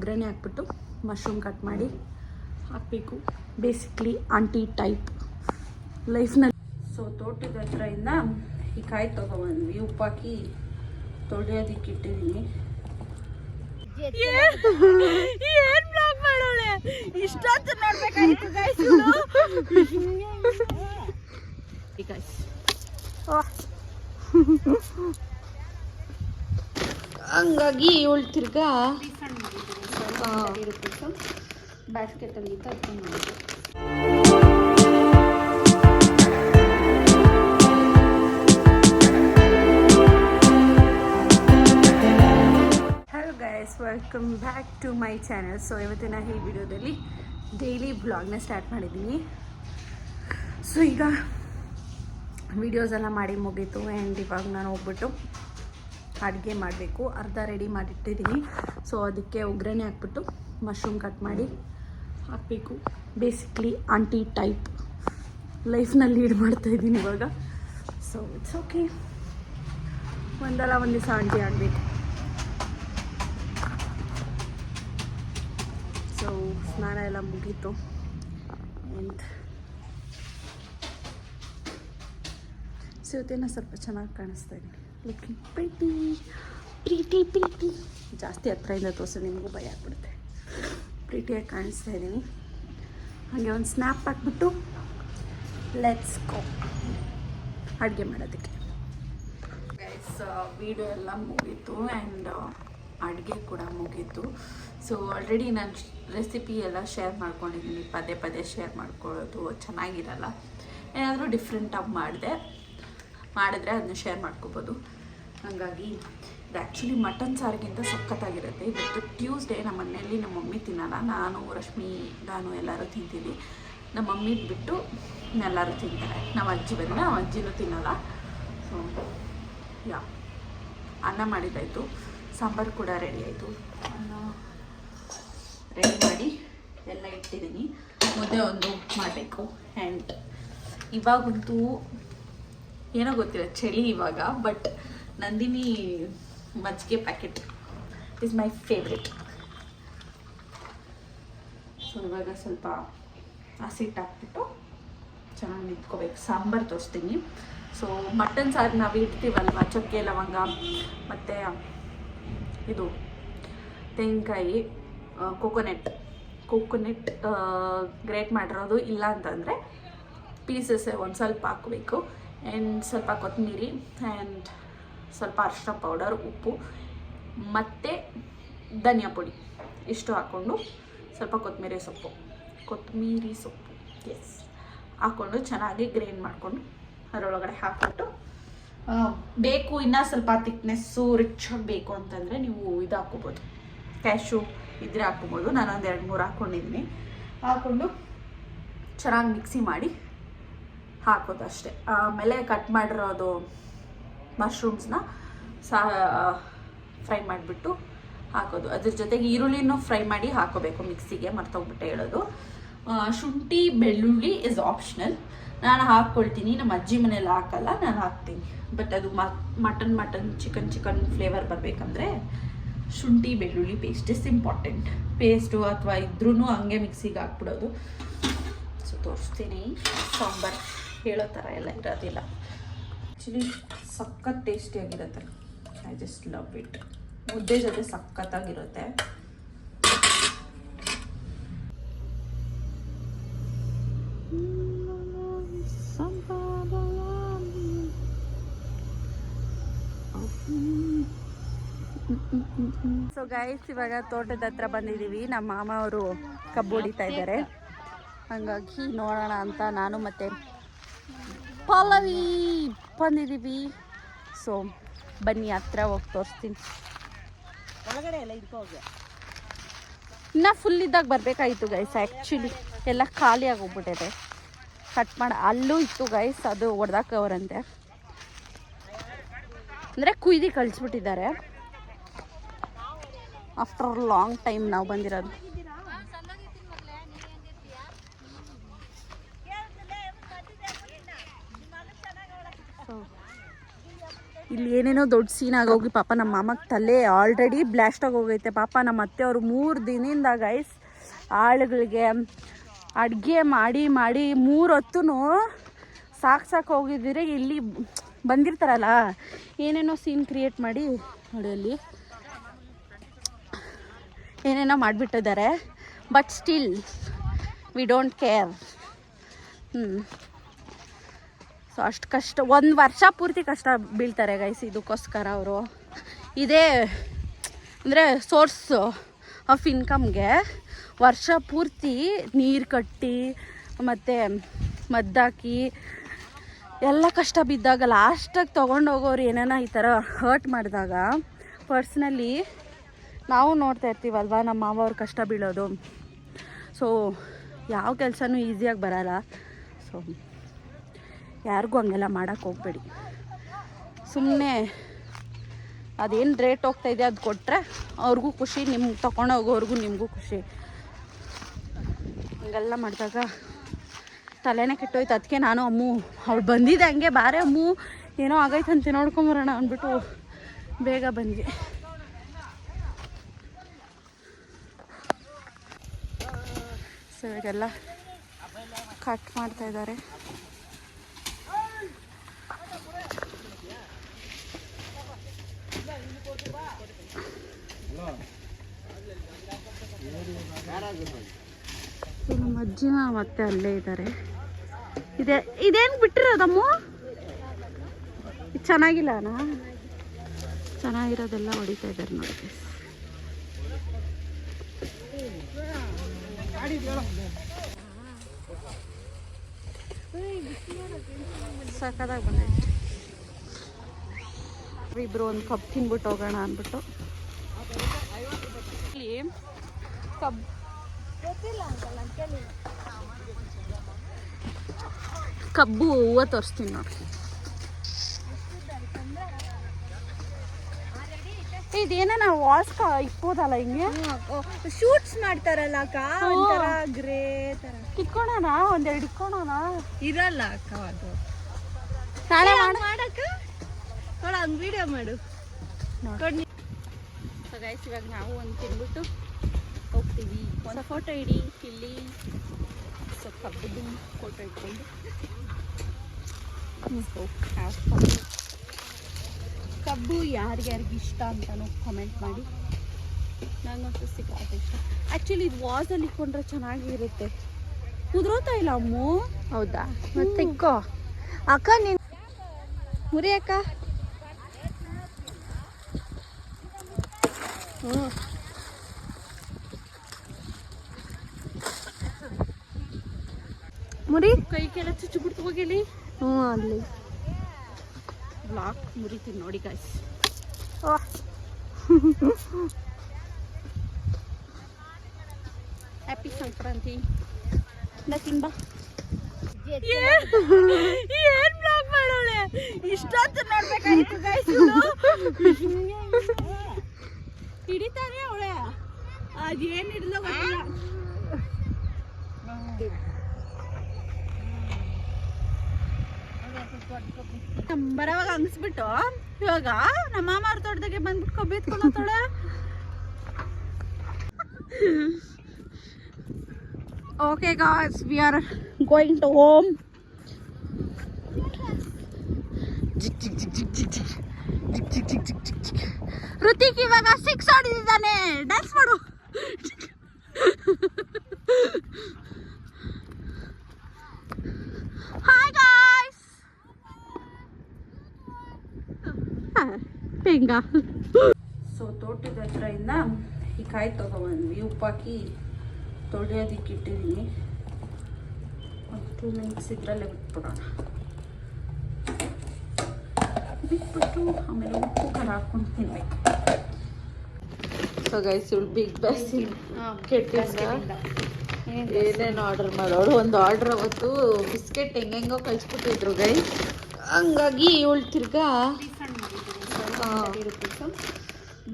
ಒಗ್ಗರಣೆ ಹಾಕ್ಬಿಟ್ಟು mushroom cut ಮಾಡಿ ಹಾಕಬೇಕು. ಬೇಸಿಕ್ಲಿ ಆಂಟಿ ಟೈಪ್ ಲೈಫ್ನಲ್ಲಿ ಸೊ ತೋಟದ ಹತ್ರದಿಂದ ಈ ಕಾಯಿ ತೊಗೊಬಂದ್ವಿ ಉಪ್ಪಾಕಿ ತೊಳೆಯೋದಕ್ಕೆ ಇಟ್ಟಿದ್ದೀನಿ ಏನ್ ಬ್ಲಾಗ್ ಮಾಡೋಳೆ? ಇಷ್ಟೊಂದು ನೋಡ್ಬೇಕಾಗಿತ್ತು ಗೈಸ್ ಗೈಸ್ ಹಂಗಾಗಿ ಇವಳು ತಿರ್ಗಾ ಬ್ಯಾಸ್ಕೆಟಲ್ಲಿ ತರ್ಕೊಂಡು ಮಾಡಿದ್ದೆ hello guys welcome back to my channel so ಇವತ್ತಿನ ಈ ವಿಡಿಯೋದಲ್ಲಿ ಡೈಲಿ ಬ್ಲಾಗ್ನ ಸ್ಟಾರ್ಟ್ ಮಾಡಿದ್ದೀನಿ. ಸೊ ಈಗ ವಿಡಿಯೋಸ್ ಎಲ್ಲ ಮಾಡಿ ಮುಗೀತು ಆ್ಯಂಡ್ ಇವಾಗ ನಾನು ಹೋಗ್ಬಿಟ್ಟು ಅಡುಗೆ ಮಾಡಬೇಕು. ಅರ್ಧ ರೆಡಿ ಮಾಡಿಟ್ಟಿದ್ದೀನಿ ಸೊ ಅದಕ್ಕೆ ಒಗ್ಗರಣೆ ಹಾಕ್ಬಿಟ್ಟು ಮಶ್ರೂಮ್ ಕಟ್ ಮಾಡಿ ಹಾಕಬೇಕು. ಬೇಸಿಕ್ಲಿ ಆಂಟಿ ಟೈಪ್ ಲೈಫ್ನಲ್ಲಿ ಲೀಡ್ ಮಾಡ್ತಾಯಿದ್ದೀನಿ ಇವಾಗ. ಸೊ ಇಟ್ಸ್ ಓಕೆ ಒಂದಲ್ಲ ಒಂದು ದಿವಸ ಆಂಟಿ ಆಗಬೇಕು. ಸೊ ಸ್ನಾನ ಎಲ್ಲ ಮುಗೀತು. ಆ್ಯಂಡ್ ಸೀತೆನ ಸ್ವಲ್ಪ ಚೆನ್ನಾಗಿ ಕಾಣಿಸ್ತಾ ಇದ್ದೀನಿ ಲುಕಿಂಗ್ ಪ್ರೀತಿ ಪ್ರೀತಿ ಪ್ರೀತಿ ಜಾಸ್ತಿ ಹತ್ರದಿಂದ ತೋರಿಸು, ನಿಮಗೂ ಭಯ ಆಗ್ಬಿಡುತ್ತೆ. ಪ್ರೀತಿಯಾಗಿ ಕಾಣಿಸ್ತಾ ಇದ್ದೀನಿ ಹಾಗೆ ಒಂದು ಸ್ನ್ಯಾಪ್ ಹಾಕ್ಬಿಟ್ಟು ಲೆಟ್ಸ್ ಕೋ ಅಡುಗೆ ಮಾಡೋದಕ್ಕೆ. ಗೈಸ್ ವಿಡಿಯೋ ಎಲ್ಲ ಮುಗೀತು ಆ್ಯಂಡ್ ಅಡುಗೆ ಕೂಡ ಮುಗೀತು. ಸೊ ಆಲ್ರೆಡಿ ನಾನು ರೆಸಿಪಿ ಎಲ್ಲ ಶೇರ್ ಮಾಡ್ಕೊಂಡಿದ್ದೀನಿ ಪದೇ ಪದೇ ಶೇರ್ ಮಾಡ್ಕೊಳ್ಳೋದು ಚೆನ್ನಾಗಿರಲ್ಲ. ಏನಾದರೂ ಡಿಫ್ರೆಂಟಾಗಿ ಮಾಡಿದೆ. ಮಾಡಿದ್ರೆ ಅದನ್ನ ಶೇರ್ ಮಾಡ್ಕೋಬೋದು. ಹಾಗಾಗಿ ಇದು ಆ್ಯಕ್ಚುಲಿ ಮಟನ್ ಸಾರಿಗಿಂತ ಸಖತ್ತಾಗಿರುತ್ತೆ. ಇವತ್ತು ಟ್ಯೂಸ್ಡೇ ನಮ್ಮ ಮನೆಯಲ್ಲಿ ನಮ್ಮ ಮಮ್ಮಿ ತಿನ್ನಲ್ಲ. ನಾನು, ರಶ್ಮಿ, ನಾನು ಎಲ್ಲರೂ ತಿಂತೀವಿ. ನಮ್ಮ ಮಮ್ಮಿ ಬಿಟ್ಟು ಎಲ್ಲರೂ ತಿಂತಾರೆ. ನಮ್ಮ ಅಜ್ಜಿ ಬಂದರೆ ನಮ್ಮ ಅಜ್ಜಿನೂ ತಿನ್ನಲ್ಲ. ಸೊ ಯಾ, ಅನ್ನ ಮಾಡಿದ್ದಾಯಿತು. ಸಾಂಬಾರು ಕೂಡ ರೆಡಿ ಆಯಿತು. ಅನ್ನ ರೆಡಿ ಮಾಡಿ ಎಲ್ಲ ಇಟ್ಟಿದ್ದೀನಿ. ಮುದ್ದೆ ಒಂದು ಮಾಡಬೇಕು. ಆ್ಯಂಡ್ ಇವಾಗಂತೂ ಏನೋ ಗೊತ್ತಿಲ್ಲ, ಚಳಿ ಇವಾಗ ಬಟ್ ನಂದಿನಿ ಮಜ್ಜಿಗೆ packet is my favourite so ಇವಾಗ ಸ್ವಲ್ಪ ಹಸಿಟ್ಟು ಹಾಕ್ಬಿಟ್ಟು ಚೆನ್ನಾಗಿ ನಿಂತ್ಕೋಬೇಕು. ಸಾಂಬಾರು ತೋರಿಸ್ತೀನಿ. ಸೊ ಮಟನ್ ಸಾರು ನಾವು ಇಡ್ತೀವಲ್ವ? ಚಕ್ಕೆ, ಲವಂಗ, ಮತ್ತು ಇದು ತೆಂಗಿನಕಾಯಿ ಕೊಕೊನೆಟ್ ಕೊಕೊನೆಟ್ ಗ್ರೇಟ್ ಮಾಡಿರೋದು ಇಲ್ಲ ಅಂತಂದರೆ ಪೀಸಸ್ ಒಂದು ಸ್ವಲ್ಪ ಹಾಕಬೇಕು. ಆ್ಯಂಡ್ ಸ್ವಲ್ಪ ಕೊತ್ತಂಬರಿ ಆ್ಯಂಡ್ ಸ್ವಲ್ಪ ಅರಿಶಿನ ಪೌಡರ್ ಉಪ್ಪು, ಮತ್ತು ಧನಿಯಾ ಪುಡಿ ಇಷ್ಟು ಹಾಕ್ಕೊಂಡು ಸ್ವಲ್ಪ ಕೊತ್ತಂಬರಿ ಸೊಪ್ಪು. ಕೊತ್ತಂಬರಿ ಸೊಪ್ಪು ಎಸ್ ಹಾಕ್ಕೊಂಡು ಚೆನ್ನಾಗಿ ಗ್ರೈಂಡ್ ಮಾಡಿಕೊಂಡು ಅದರೊಳಗಡೆ ಹಾಕ್ಬಿಟ್ಟು ಬೇಕು, ಇನ್ನೂ ಸ್ವಲ್ಪ ತಿಕ್ನೆಸ್ಸು ರಿಚ್ ಬೇಕು ಅಂತಂದರೆ ನೀವು ಇದು ಹಾಕ್ಕೋಬೋದು. ಕ್ಯಾಶು ಇದ್ರೆ ಹಾಕ್ಕೊಬೋದು. ನಾನೊಂದು ಎರಡು ಮೂರು ಹಾಕ್ಕೊಂಡಿದ್ದೀನಿ ಹಾಕ್ಕೊಂಡು ಚೆನ್ನಾಗಿ ಮಿಕ್ಸಿ ಮಾಡಿ ಹಾಕೋದು ಅಷ್ಟೇ. ಆಮೇಲೆ ಕಟ್ ಮಾಡಿರೋದು ಮಶ್ರೂಮ್ಸ್ನ ಸಾ ಫ್ರೈ ಮಾಡಿಬಿಟ್ಟು ಹಾಕೋದು. ಅದ್ರ ಜೊತೆಗೆ ಈರುಳ್ಳಿನೂ ಫ್ರೈ ಮಾಡಿ ಹಾಕೋಬೇಕು ಮಿಕ್ಸಿಗೆ ಮರ್ತೋಗ್ಬಿಟ್ಟೆ ಹೇಳೋದು. ಶುಂಠಿ, ಬೆಳ್ಳುಳ್ಳಿ ಇಸ್ ಆಪ್ಷನಲ್ ನಾನು ಹಾಕ್ಕೊಳ್ತೀನಿ ನಮ್ಮ ಅಜ್ಜಿ ಮನೇಲಿ ಹಾಕಲ್ಲ, ನಾನು ಹಾಕ್ತೀನಿ. ಬಟ್ ಅದು mutton mutton chicken chicken flavour ಬರಬೇಕಂದ್ರೆ ಶುಂಠಿ, ಬೆಳ್ಳುಳ್ಳಿ ಪೇಸ್ಟ್ ಇಸ್ ಇಂಪಾರ್ಟೆಂಟ್ ಪೇಸ್ಟು ಅಥವಾ ಇದ್ರೂ ಹಂಗೆ ಮಿಕ್ಸಿಗೆ ಹಾಕ್ಬಿಡೋದು. ಸೊ ತೋರಿಸ್ತೀನಿ. ಸಾಂಬಾರ್. ಹೇಳೋ ಥರ ಎಲ್ಲ ಇರೋದಿಲ್ಲ. ಆ್ಯಕ್ಚುಲಿ ಸಖತ್ ಟೇಸ್ಟಿಯಾಗಿರುತ್ತೆ. ಐ ಜಸ್ಟ್ ಲವ್ ಇಟ್ ಮುದ್ದೆ ಜೊತೆ ಸಖತ್ತಾಗಿರುತ್ತೆ. ಸೊ ಗೈಸ್ ಇವಾಗ ತೋಟದ ಹತ್ರ ಬಂದಿದ್ದೀವಿ. ನಮ್ಮ ಮಾಮ ಅವರು ಕಬ್ಬು ಹೊಡಿತಾ ಇದ್ದಾರೆ. ಹಂಗಾಗಿ ನೋಡೋಣ ಅಂತ ನಾನು ಮತ್ತೆ ಪಲ್ಲವಿ ಬಂದಿದ್ದೀವಿ ಸೊ ಬನ್ನಿ ಹತ್ರ ಹೋಗಿ ತೋರಿಸ್ತೀನಿ. ಇನ್ನ ಫುಲ್ ಇದ್ದಾಗ ಬರಬೇಕಾಗಿತ್ತು ಗೈಸ್ ಆ್ಯಕ್ಚುಲಿ ಎಲ್ಲ ಖಾಲಿ ಆಗೋಗ್ಬಿಟ್ಟಿದೆ. ಕಟ್ ಮಾಡಿ ಅಲ್ಲೂ ಇತ್ತು ಗೈಸ್ ಅದು ಹೊಡೆದಾಕವ್ರಂತೆ ಅಂದರೆ ಕುಯ್ದು ಕಳಿಸ್ಬಿಟ್ಟಿದ್ದಾರೆ. ಆಫ್ಟರ್ ಲಾಂಗ್ ಟೈಮ್ ನಾವು ಬಂದಿರೋದು. ಇಲ್ಲಿ ಏನೇನೋ ದೊಡ್ಡ ಸೀನ್ ಆಗೋಗಿ ಪಾಪ ನಮ್ಮ ಮಾಮಕ್ಕೆ ತಲೆ ಆಲ್ರೆಡಿ ಬ್ಲಾಸ್ಟ್ ಹೋಗೈತೆ. ಪಾಪ ನಮ್ಮ ಅತ್ತೆ ಅವರು ಮೂರು ದಿನದಿಂದ ಗೈಸ್ ಆಳುಗಳಿಗೆ ಅಡುಗೆ ಮಾಡಿ ಮಾಡಿ ಮೂರು ಹೊತ್ತು ಸಾಕು ಸಾಕು ಹೋಗಿದ್ದೀರಿ. ಇಲ್ಲಿ ಬಂದಿರ್ತಾರಲ್ಲ, ಏನೇನೋ ಸೀನ್ ಕ್ರಿಯೇಟ್ ಮಾಡಿ ನೋಡಿ ಅಲ್ಲಿ. ಏನೇನೋ ಮಾಡಿಬಿಟ್ಟಿದ್ದಾರೆ. But still we don't care ಹ್ಞೂ ಸೊ ಅಷ್ಟು ಕಷ್ಟ, ಒಂದು ವರ್ಷ ಪೂರ್ತಿ ಕಷ್ಟ ಬೀಳ್ತಾರೆ ಗೈಸ್ ಇದಕ್ಕೋಸ್ಕರ ಅವರು. ಇದೇ, ಅಂದರೆ ಸೋರ್ಸ್ ಆಫ್ ಇನ್ಕಮ್ಗೆ ವರ್ಷ ಪೂರ್ತಿ ನೀರು ಕಟ್ಟಿ, ಮತ್ತು ಮದ್ದಾಕಿ, ಎಲ್ಲ ಕಷ್ಟ ಬಿದ್ದಾಗ ಲಾಸ್ಟಾಗಿ ತೊಗೊಂಡೋಗೋರು ಏನೇನೋ ಈ ಥರ ಹರ್ಟ್ ಮಾಡಿದಾಗ ಪರ್ಸ್ನಲಿ ನಾವು ನೋಡ್ತಾ ಇರ್ತೀವಲ್ವ ನಮ್ಮ ಮಾವ ಅವ್ರ ಕಷ್ಟ ಬೀಳೋದು. ಸೊ ಯಾವ ಕೆಲಸನೂ ಈಸಿಯಾಗಿ ಬರಲ್ಲ. ಸೊ ಯಾರಿಗೂ ಹಂಗೆಲ್ಲ ಮಾಡೋಕ್ಕೆ ಹೋಗಬೇಡಿ. ಸುಮ್ಮನೆ ಅದೇನು ರೇಟ್ ಹೋಗ್ತಾ ಇದೆ ಅದು ಕೊಟ್ಟರೆ ಅವ್ರಿಗೂ ಖುಷಿ ನಿಮ್ಗೆ ತೊಗೊಂಡೋಗೋರ್ಗು ನಿಮಗೂ ಖುಷಿ. ಹಂಗೆಲ್ಲ ಮಾಡಿದಾಗ ತಲೆನೇ ಕೆಟ್ಟೋಯ್ತು. ಅದಕ್ಕೆ ನಾನು ಅಮ್ಮು, ಅವಳು ಬಂದಿದ್ದೆ ಹಂಗೆ, ಬಾರೆ ಅಮ್ಮು, ಏನೋ ಆಗೈತಂತೆ ನೋಡ್ಕೊಂಬರೋಣ ಅಂದ್ಬಿಟ್ಟು ಬೇಗ ಬಂದ್ವಿ. ಸೊ ಇವಾಗೆಲ್ಲ ಕಟ್ ಮಾಡ್ತಾ ಇದ್ದಾರೆ. ಅಜ್ಜಿನ ಮತ್ತೆ ಅಲ್ಲೇ ಇದ್ದಾರೆ ಇದೆ, ಇದೇನು ಬಿಟ್ಟಿರೋದಮ್ಮ? ಚೆನ್ನಾಗಿಲ್ಲನಾ ಚೆನ್ನಾಗಿರೋದೆಲ್ಲ ಹೊಡಿತಾ ಇದ್ದಾರೆ ನೋಡಿ ಸಕ್ಕದಾಗಿ ಬಂದೈತೆ ಇಬ್ರು ಒಂದು ಕಬ್ ತಿನ್ಬಿಟ್ಟು ಹೋಗೋಣ ಅಂದ್ಬಿಟ್ಟು. ಕಬ್ ಕಬ್ ಕಬ್ಬು ಹೂವು ತೋರಿಸ್ತೀನಿ ನೋಡಿ. ಇದೇನ ನಾವು ವಾಲ್ಸ್ ಇಕ್ಬೋದಲ್ಲ ಹಿಂಗೆ? ಶೂಟ್ಸ್ ಮಾಡ್ತಾರಲ್ಲ ಅಕ್ಕ ಒಂಥರ ಗ್ರೇ ತರ. ಇಟ್ಕೊಳೋಣ ಒಂದೆರಡು ಇಟ್ಕೊಳೋಣ ಇರಲ್ಲ ಅಕ್ಕ ಅದು. ನಾಳೆ ಮಾಡ ಮಾಡಕ್ಕ? ನೋಡ ಹಂಗ್ ವಿಡಿಯೋ ಮಾಡು. ನೋಡಿ. ಗೈಸ್ ಇವಾಗ ನಾವು ಒಂದು ತಿನ್ಬಿಟ್ಟು ಹೋಗ್ತೀವಿ. ಒಂದು ಫೋಟೋ ಇಡಿ ಇಲ್ಲಿ. ಸ್ವಲ್ಪ ಕಬ್ಬು ಫೋಟೋ ಇಟ್ಕೊಂಡು. ಕಬ್ಬು ಯಾರ್ಯಾರಿಗೆ ಇಷ್ಟ ಅಂತಲೂ ಕಮೆಂಟ್ ಮಾಡಿ. ನನಗಂತೂ ಸಿಕ್ಕಾಗ ಇಷ್ಟ. ಆ್ಯಕ್ಚುಲಿ ಇದು ವಾಸಲ್ಲಿ ಇಟ್ಕೊಂಡ್ರೆ ಚೆನ್ನಾಗಿರುತ್ತೆ. ಕುದುರೋತಾ ಇಲ್ಲ ಅಮ್ಮು? ಹೌದಾ? ಮತ್ತೆ ಇಕ್ಕೋ ಅಕ್ಕ ನೀನ್ ಮುರಿ ಅಕ್ಕ. ಹ್ಞೂ ಮುರಿ. ಕೈ ಕೆಳ ಚುಚ್ಚು ಬಿಡ್ತು ಹೋಗಿಲಿ ಹ್ಞೂ ಅಲ್ಲಿ ಬ್ಲಾಕ್ ಮುರಿತೀನಿ ನೋಡಿ ಗಾಯ್ಸ್ ಹ್ಯಾಪಿ ಸಂಕ್ರಾಂತಿ. ನಾ ತಿನ್ಬಾ. ಏನ್ ಬ್ಲಾಗ್ ಮಾಡೋಳೆ? ಇಷ್ಟೊತ್ತು ನೋಡ್ಬೇಕಾಗಿತ್ತು ಗೈಸ್ ಹಿಡಿತಾನೆ ಅವಳೆ. ಅದೇನು ಹಿಡಿದ ಗೊತ್ತಿಲ್ಲ ಬರೋವಾಗ ಹಂಗಿಸ್ಬಿಟ್ಟು ಇವಾಗ ನಮ್ಮ ಮಾಮಾರ ತೋಟದಾಗೆ ಬಂದ್ಬಿಟ್ಟು ಕಬ್ಬು ಎತ್ಕೊಂಡು okay guys we are going to home ಜಿಕ್ ಜಿಕ್ ಜಿಕ್ ಜಿಕ್ ಜಿಕ್ ಜಿಕ್ ಜಿಕ್ ಜಿಕ್ ಜಿಕ್ ಜಿಕ್ ಜಿಕ್ ಇವಾಗ ಸಿಕ್ಸ್ ಹೊಡಿದಿದ್ದಾನೆ ಡ್ಯಾನ್ಸ್ ಮಾಡು ಹಾಯ್ ಗಾಯ್ಸ್ ಪೆಂಗ ಸೊ ತೋಟದ ಹತ್ರದಿಂದ ಈ ಕಾಯಿ ತೊಗೊಬಂದ್ವಿ ಉಪ್ಪಾಕಿ ತೊಳೆಯೋದಕ್ಕೆ ಇಟ್ಟಿದ್ದೀನಿ ಒಂದು ಟೂ ಮಿನಿಟ್ಸ್ ಇದರಲ್ಲೇ ಬಿಟ್ಬಿಡೋಣ. ಬಿಟ್ಬಿಟ್ಟು ಆಮೇಲೆ ಉಪ್ಪು ಖಾರ ಹಾಕೊಂಡು ತಿನ್ಬೇಕು. ಸೊ ಗೈಸ್ ಇವಳು ಬಿಗ್ ಬಾಸ್ ಕೆಟ್ಟಿಂದ ಏನೇನು ಆರ್ಡರ್ ಮಾಡೋಳು ಒಂದು ಆರ್ಡರ್ ಅವತ್ತು ಬಿಸ್ಕೆಟ್ ಹೆಂಗೆಂಗೋ ಕಳಿಸ್ಬಿಟ್ಟಿದ್ರು ಗೈಸ್ ಹಂಗಾಗಿ ಇವಳು ತಿರ್ಗಾ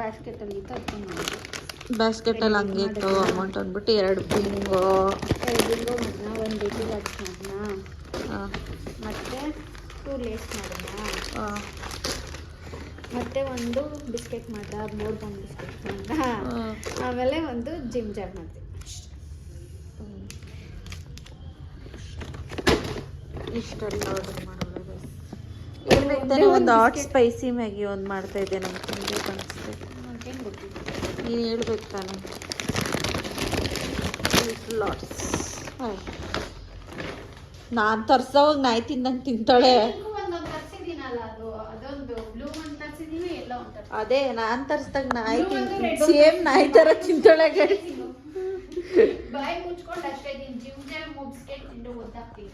ಬ್ಯಾಸ್ಕೆಟಲ್ಲಿ ಅಲ್ಲಿ ಅದಕ್ಕೆ ಮಾಡಿದ್ದು ಬಾಸ್ಕೆಟಲ್ಲಿ ಹಂಗೆ ಇತ್ತು ಅಮೌಂಟ್ ಅಂದ್ಬಿಟ್ಟು ಎರಡು ಬಿಂಗೋ ಬಿಂಗೋ ಮಾಡೋಣ ಒಂದು ಮತ್ತು ಟೂ ಲೇಸ್ ಮಾಡೋಣ ಮತ್ತೆ ಒಂದು ಬಿಸ್ಕೆಟ್ ಮಾಡ್ದೆ ಮೂರು ಬಂದು ಬಿಸ್ಕೆಟ್ ಮಾಡ್ದೆ. ಆಮೇಲೆ ಒಂದು ಜಿಮ್ ಜಾರ್ ಮಾಡಿದೆ. ಇಷ್ಟೆಲ್ಲ ಆರ್ಡರ್ ಮಾಡೋದು. ಒಂದು ಹಾಟ್ ಸ್ಪೈಸಿ ಮ್ಯಾಗಿ ಒಂದು ಮಾಡ್ತಾ ಇದ್ದೆ ನಮ್ಗೆ ತಿನ್ಬೇಕು ಅನಿಸ್ತದೆ. ನೀನು ಹೇಳ್ಬೇಕು ತಾನು. ಲಾಟ್ಸ್ ನಾನು ತರ್ಸೋವಾಗ ನಾಯಿ ತಿಂದಂಗೆ ತಿಂತಾಳೆ. ಅದು ನಾನು ತರ್ಸ್ದಾಗ ನಾಯಿ ಸೇಮ್ ನಾಯಿ ಥರ ತಿಂತಾಳೆ ಬಾಯಿ ಮುಚ್ಕೊಂಡು ಅಷ್ಟೇ ಜೀವನ ತಿಂದು ಓದಾಕ್ತೀನಿ